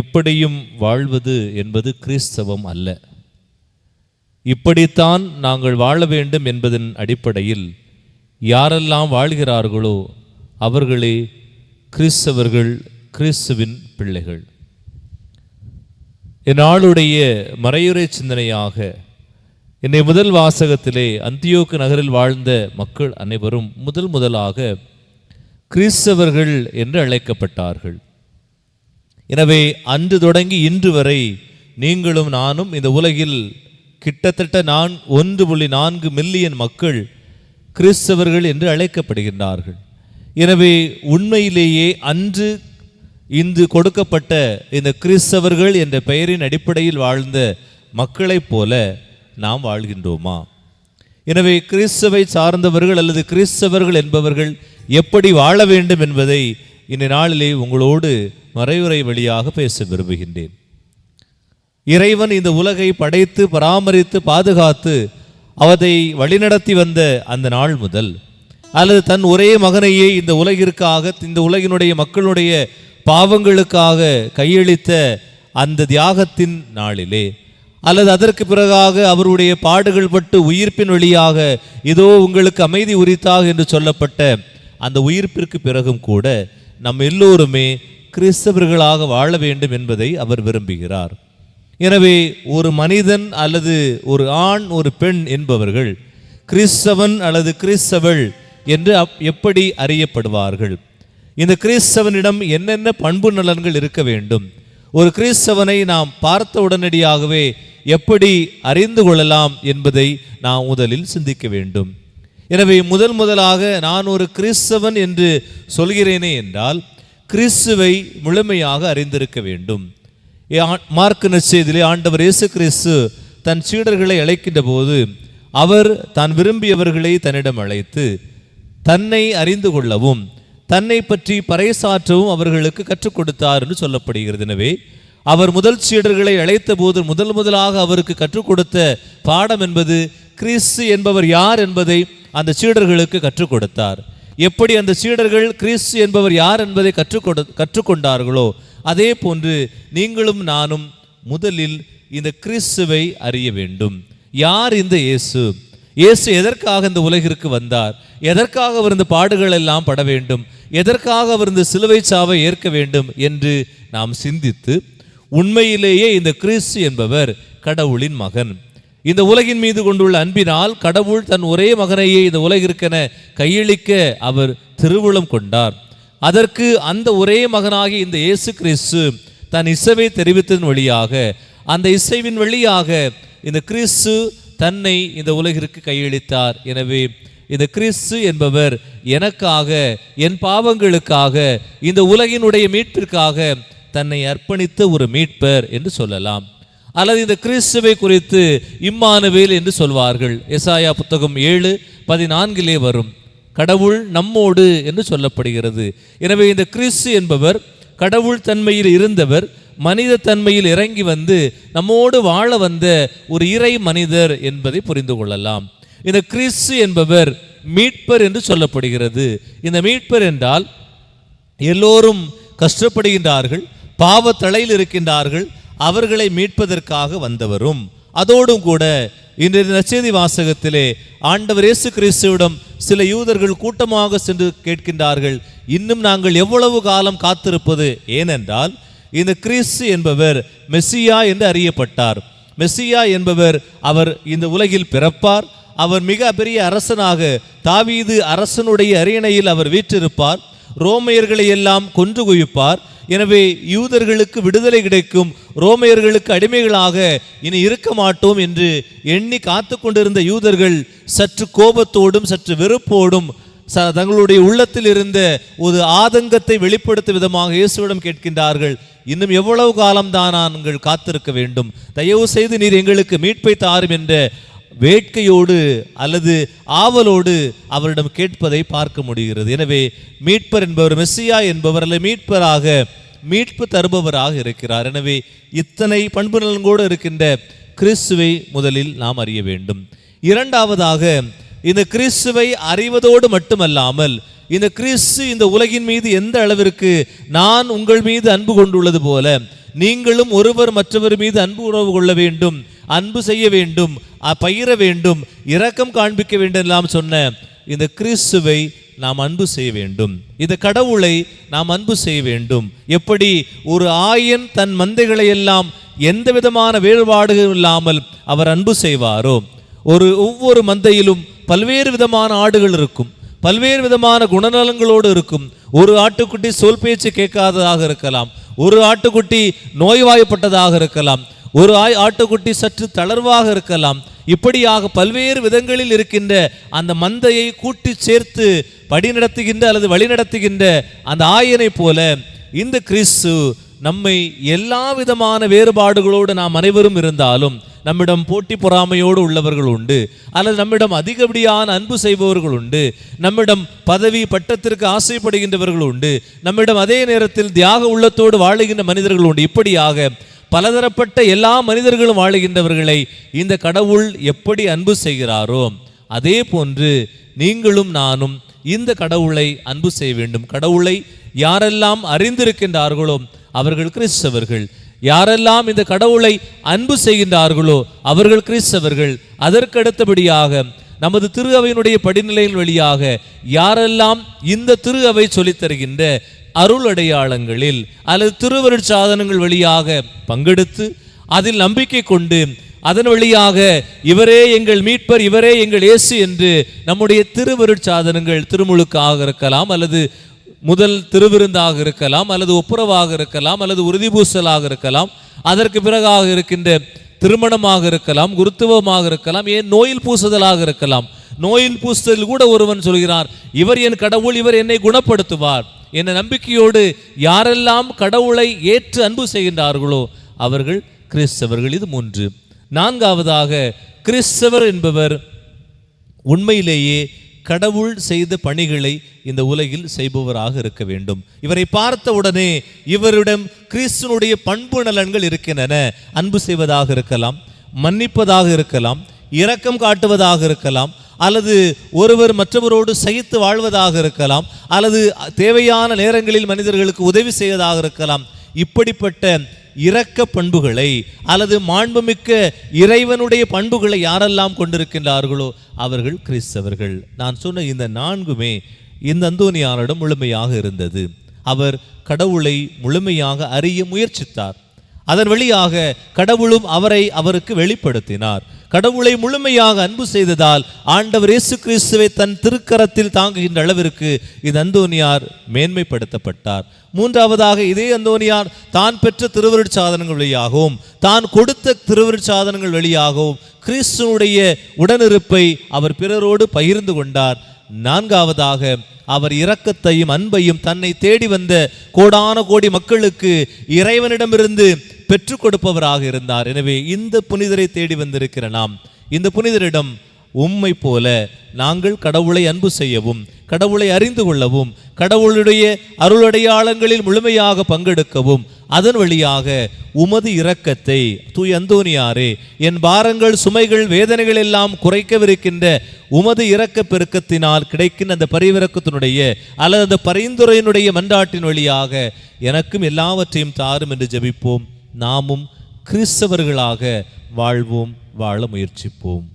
எப்படியும் வாழ்வது என்பது கிறிஸ்தவம் அல்ல. இப்படித்தான் நாங்கள் வாழ வேண்டும் என்பதன் அடிப்படையில் யாரெல்லாம் வாழ்கிறார்களோ அவர்களே கிறிஸ்தவர்கள் கிறிஸ்துவின் பிள்ளைகள். இந்நாளுடைய மறையுறை சிந்தனையாக என்னை முதல் வாசகத்திலே அந்தியோக்கு நகரில் வாழ்ந்த மக்கள் அனைவரும் முதல் முதலாக கிறிஸ்தவர்கள் என்று அழைக்கப்பட்டார்கள். எனவே அன்று தொடங்கி இன்று வரை நீங்களும் நானும் இந்த உலகில் கிட்டத்தட்ட நான் ஒன்று புள்ளி நான்கு மில்லியன் மக்கள் கிறிஸ்தவர்கள் என்று அழைக்கப்படுகின்றார்கள். எனவே உண்மையிலேயே அன்று இன்று கொடுக்கப்பட்ட இந்த கிறிஸ்தவர்கள் என்ற பெயரின் அடிப்படையில் வாழ்ந்த மக்களைப் போல நாம் வாழ்கின்றோமா? எனவே கிறிஸ்தவை சார்ந்தவர்கள் அல்லது கிறிஸ்தவர்கள் என்பவர்கள் எப்படி வாழ வேண்டும் என்பதை இந்த நாளிலே உங்களோடு மறைவுரை வழியாக பேச விரும்புகின்றேன். இறைவன் இந்த உலகை படைத்து பராமரித்து பாதுகாத்து அவதை வழிநடத்தி வந்த அந்த நாள் முதல் அல்லது தன் ஒரே மகனையே இந்த உலகிற்காக இந்த உலகினுடைய மக்களுடைய பாவங்களுக்காக கையளித்த அந்த தியாகத்தின் நாளிலே அல்லது அதற்கு பிறகாக அவருடைய பாடுகள் பட்டு உயிர்ப்பின் வழியாக இதோ உங்களுக்கு அமைதி உரித்தாக என்று சொல்லப்பட்ட அந்த உயிர்ப்பிற்கு பிறகும் கூட நம் எல்லோருமே கிறிஸ்தவர்களாக வாழ வேண்டும் என்பதை அவர் விரும்புகிறார். எனவே ஒரு மனிதன் அல்லது ஒரு ஆண் ஒரு பெண் என்பவர்கள் கிறிஸ்தவன் அல்லது கிறிஸ்தவள் என்று அப்- எப்படி அறியப்படுவார்கள்? இந்த கிறிஸ்தவனிடம் என்னென்ன பண்பு நலன்கள் இருக்க வேண்டும்? ஒரு கிறிஸ்தவனை நாம் பார்த்த உடனடியாகவே எப்படி அறிந்து கொள்ளலாம் என்பதை நாம் முதலில் சிந்திக்க வேண்டும். எனவே முதல் முதலாக நான் ஒரு கிறிஸ்தவன் என்று சொல்கிறேனே என்றால் கிறிஸ்துவை முழுமையாக அறிந்திருக்க வேண்டும். மார்க் ஆ- மார்க்கு ஆண்டவர் இயேசு கிறிஸ்து தன் சீடர்களை அழைக்கின்ற போது அவர் தான் விரும்பியவர்களை தன்னிடம் அழைத்து தன்னை அறிந்து கொள்ளவும் தன்னை பற்றி பறைசாற்றவும் அவர்களுக்கு கற்றுக் கொடுத்தார் என்று சொல்லப்படுகிறது. எனவே அவர் முதல் சீடர்களை அழைத்த போது முதல் முதலாக அவருக்கு கற்றுக் கொடுத்த பாடம் என்பது கிறிஸ்து என்பவர் யார் என்பதை அந்த சீடர்களுக்கு கற்றுக் கொடுத்தார். எப்படி அந்த சீடர்கள் கிறிஸ்து என்பவர் யார் என்பதை கற்றுக்கொடு கற்றுக்கொண்டார்களோ அதே போன்று நீங்களும் நானும் முதலில் இந்த கிறிஸ்துவை அறிய வேண்டும். யார் இந்த இயேசு? இயேசு எதற்காக இந்த உலகிற்கு வந்தார்? எதற்காக அவர் இந்த பாடுகள் எல்லாம் பட வேண்டும்? எதற்காக அவர் இந்த சிலுவை சாவை ஏற்க வேண்டும் என்று நாம் சிந்தித்து உண்மையிலேயே இந்த கிறிஸ்து என்பவர் கடவுளின் மகன். இந்த உலகின் மீது கொண்டுள்ள அன்பினால் கடவுள் தன் ஒரே மகனையே இந்த உலகிற்கென கையளிக்க அவர் திருவுளம் கொண்டார். அதற்கு அந்த ஒரே மகனாகி இந்த இயேசு கிறிஸ்து தன் இசைவை தெரிவித்ததன் வழியாக அந்த இசைவின் வழியாக இந்த கிறிஸ்து தன்னை இந்த உலகிற்கு கையளித்தார். எனவே இந்த கிறிஸ்து என்பவர் எனக்காக என் பாவங்களுக்காக இந்த உலகினுடைய மீட்பிற்காக தன்னை அர்ப்பணித்த ஒரு மீட்பர் என்று சொல்லலாம். அல்லது இந்த கிறிஸ்துவை குறித்து இம்மானுவேல் என்று சொல்வார்கள். எசாயா புத்தகம் ஏழு பதினான்கிலே வரும். கடவுள் நம்மோடு என்று சொல்லப்படுகிறது. எனவே இந்த கிறிஸ்து என்பவர் கடவுள் தன்மையில் இருந்தவர் மனித தன்மையில் இறங்கி வந்து நம்மோடு வாழ வந்த ஒரு இறை மனிதர் என்பதை புரிந்து கொள்ளலாம். இந்த கிறிஸ்து என்பவர் மீட்பர் என்று சொல்லப்படுகிறது. இந்த மீட்பர் என்றால் எல்லோரும் கஷ்டப்படுகின்றார்கள் பாவத்தலையில் இருக்கின்றார்கள் அவர்களை மீட்பதற்காக வந்தவரும். அதோடும் கூட இன்றைய நச்செய்தி வாசகத்திலே ஆண்டவர் இயேசு கிறிஸ்துவிடம் சில யூதர்கள் கூட்டமாக சென்று கேட்கின்றார்கள் இன்னும் நாங்கள் எவ்வளவு காலம் காத்திருப்பது? ஏனென்றால் இந்த கிறிஸ்து என்பவர் மெஸ்ஸியா என்று அறியப்பட்டார். மெஸ்ஸியா என்பவர் அவர் இந்த உலகில் பிறப்பார். அவர் மிக பெரிய அரசனாக தாவீது அரசனுடைய அரியணையில் அவர் வீற்றிருப்பார். ரோமையர்களை எல்லாம் கொன்று குவிப்பார். எனவே யூதர்களுக்கு விடுதலை கிடைக்கும் ரோமையர்களுக்கு அடிமைகளாக இனி இருக்க மாட்டோம் என்று எண்ணி காத்து கொண்டிருந்த யூதர்கள் சற்று கோபத்தோடும் சற்று வெறுப்போடும் ச- தங்களுடைய உள்ளத்தில் இருந்த ஒரு ஆதங்கத்தை வெளிப்படுத்தும் விதமாக இயேசுவிடம் கேட்கின்றார்கள். இன்னும் எவ்வளவு காலம்தான் நாங்கள் காத்திருக்க வேண்டும்? தயவு செய்து நீர் எங்களுக்கு மீட்பை தாரும் என்ற வேட்கையோடு அல்லது ஆவலோடு அவரிடம் கேட்பதை பார்க்க முடிகிறது. எனவே மீட்பர் என்பவர் மெஸ்ஸியா என்பவர் அல்ல மீட்பராக மீட்பு தருபவராக இருக்கிறார். எனவே இத்தனை பண்பு நலன்கோடு இருக்கின்ற கிறிஸ்துவை முதலில் நாம் அறிய வேண்டும். இரண்டாவதாக இந்த கிறிஸ்துவை அறிவதோடு மட்டுமல்லாமல் இந்த கிறிஸ்து இந்த உலகின் மீது எந்த அளவிற்கு நான் உங்கள் மீது அன்பு கொண்டுள்ளது போல நீங்களும் ஒருவர் மற்றவர் மீது அன்பு உறவு கொள்ள வேண்டும். அன்பு செய்ய வேண்டும் பயிர வேண்டும் இரக்கம் காண்பிக்க வேண்டும் எல்லாம் சொன்ன இந்த கிறிஸ்துவை நாம் அன்பு செய்ய வேண்டும். இந்த கடவுளை நாம் அன்பு செய்ய வேண்டும். எப்படி? ஒரு ஆயன் தன் மந்தைகளை எல்லாம் எந்த விதமான வேறுபாடுகளும் இல்லாமல் அவர் அன்பு செய்வாரோ. ஒரு ஒவ்வொரு மந்தையிலும் பல்வேறு விதமான ஆடுகள் இருக்கும். பல்வேறு விதமான குணநலங்களோடு இருக்கும். ஒரு ஆட்டுக்குட்டி சொல் பேச்சு கேட்காததாக இருக்கலாம். ஒரு ஆட்டுக்குட்டி நோய்வாய்ப்பட்டதாக இருக்கலாம். ஒரு ஆய் ஆட்டுக்குட்டி சற்று தளர்வாக இருக்கலாம். இப்படியாக பல்வேறு விதங்களில் இருக்கின்ற அந்த மந்தையை கூட்டி சேர்த்து படி நடத்துகின்ற அல்லது வழி நடத்துகின்ற அந்த ஆயனை போல இந்த கிறிஸ்து நம்மை எல்லா விதமான வேறுபாடுகளோடு நாம் அனைவரும் இருந்தாலும் நம்மிடம் போட்டி பொறாமையோடு உள்ளவர்கள் உண்டு. அல்லது நம்மிடம் அதிகப்படியான அன்பு செய்பவர்கள் உண்டு. நம்மிடம் பதவி பட்டத்திற்கு ஆசைப்படுகின்றவர்கள் உண்டு. நம்மிடம் அதே நேரத்தில் தியாக உள்ளத்தோடு வாழுகின்ற மனிதர்கள் உண்டு. இப்படியாக பலதரப்பட்ட எல்லா மனிதர்களும் வாழுகின்றவர்களை இந்த கடவுள் எப்படி அன்பு செய்கிறாரோ அதே போன்று நீங்களும் நானும் இந்த கடவுளை அன்பு செய்ய வேண்டும். கடவுளை யாரெல்லாம் அறிந்திருக்கின்றார்களோ அவர்கள் கிறிஸ்தவர்கள். யாரெல்லாம் இந்த கடவுளை அன்பு செய்கின்றார்களோ அவர்கள் கிறிஸ்தவர்கள். அதற்கு அடுத்தபடியாக நமது திரு அவையினுடைய படிநிலையின் வழியாக யாரெல்லாம் இந்த திரு அவை சொல்லித் தருகின்ற அருள் அடையாளங்களில் அல்லது திருவருட் சாதனங்கள் வழியாக பங்கெடுத்து அதில் நம்பிக்கை கொண்டு அதன் வழியாக இவரே எங்கள் மீட்பர் இவரே எங்கள் இயேசு என்று நம்முடைய திருவருட் சாதனங்கள் திருமுழுக்காக இருக்கலாம் அல்லது முதல் திருவிருந்தாக இருக்கலாம் அல்லது ஒப்புரவாக இருக்கலாம் அல்லது உறுதிபூசலாக இருக்கலாம். அதற்கு பிறகாக இருக்கின்ற திருமணமாக இருக்கலாம் குருத்துவமாக இருக்கலாம் ஏன் நோயில் பூசுதலாக இருக்கலாம். நோயில் பூசுதல் கூட ஒருவன் சொல்கிறார் இவர் என் கடவுள் இவர் என்னை குணப்படுத்துவார். என்ற நம்பிக்கையோடு யாரெல்லாம் கடவுளை ஏற்று அன்பு செய்கின்றார்களோ அவர்கள் கிறிஸ்தவர்கள். இது மூன்று. நான்காவதாக கிறிஸ்தவர் என்பவர் உண்மையிலேயே கடவுள் செய்த பணிகளை இந்த உலகில் செய்பவராக இருக்க வேண்டும். இவரை பார்த்த உடனே இவரிடம் கிறிஸ்துனுடைய பண்பு நலன்கள் இருக்கின்றன. அன்பு செய்வதாக இருக்கலாம் மன்னிப்பதாக இருக்கலாம் இரக்கம் காட்டுவதாக இருக்கலாம் அல்லது ஒருவர் மற்றவரோடு சகித்து வாழ்வதாக இருக்கலாம் அல்லது தேவையான நேரங்களில் மனிதர்களுக்கு உதவி செய்வதாக இருக்கலாம். இப்படிப்பட்ட இரக்க பண்புகளை அல்லது மாண்புமிக்க இறைவனுடைய பண்புகளை யாரெல்லாம் கொண்டிருக்கின்றார்களோ அவர்கள் கிறிஸ்தவர்கள். நான் சொன்ன இந்த நான்குமே இந்த அந்தோனியாரிடம் முழுமையாக இருந்தது. அவர் கடவுளை முழுமையாக அறிய முயற்சித்தார். அதன் வழியாக கடவுளும் அவரை அவருக்கு வெளிப்படுத்தினார். கடவுளை முழுமையாக அன்பு செய்ததால் ஆண்டவர் இயேசு கிறிஸ்துவை தன் திருக்கரத்தில் தாங்குகின்ற அளவிற்கு இந்த அந்தோனியார் மேன்மைப்படுத்தப்பட்டார். மூன்றாவதாக இதே அந்தோனியார் தான் பெற்ற திருவருட் சாதனங்கள் வழியாகவும் தான் கொடுத்த திருவருட் சாதனங்கள் வழியாகவும் கிறிஸ்துனுடைய உடனிருப்பை அவர் பிறரோடு பகிர்ந்து கொண்டார். நான்காவதாக அவர் இரக்கத்தையும் அன்பையும் தன்னை தேடி வந்த கோடான கோடி மக்களுக்கு இறைவனிடமிருந்து பெற்றுக் கொடுப்பவராக இருந்தார். எனவே இந்த புனிதரை தேடி வந்திருக்கிற நாம் இந்த புனிதரிடம் உம்மை போல நாங்கள் கடவுளை அன்பு செய்யவும் கடவுளை அறிந்து கொள்ளவும் கடவுளுடைய அருளடையாளங்களில் முழுமையாக பங்கெடுக்கவும் அதன் வழியாக உமது இரக்கத்தை தூய் அந்தோனியாரே என் பாரங்கள் சுமைகள் வேதனைகள் எல்லாம் குறைக்கவிருக்கின்ற உமது இரக்க பெருக்கத்தினால் கிடைக்கின்ற அந்த பரிவிறக்கத்தினுடைய அல்லது அந்த பரிந்துரையினுடைய மன்றாட்டின் வழியாக எனக்கும் எல்லாவற்றையும் தாரும் என்று ஜெபிப்போம். நாமும் கிறிஸ்தவர்களாக வாழ்வோம் வாழ முயற்சிப்போம்.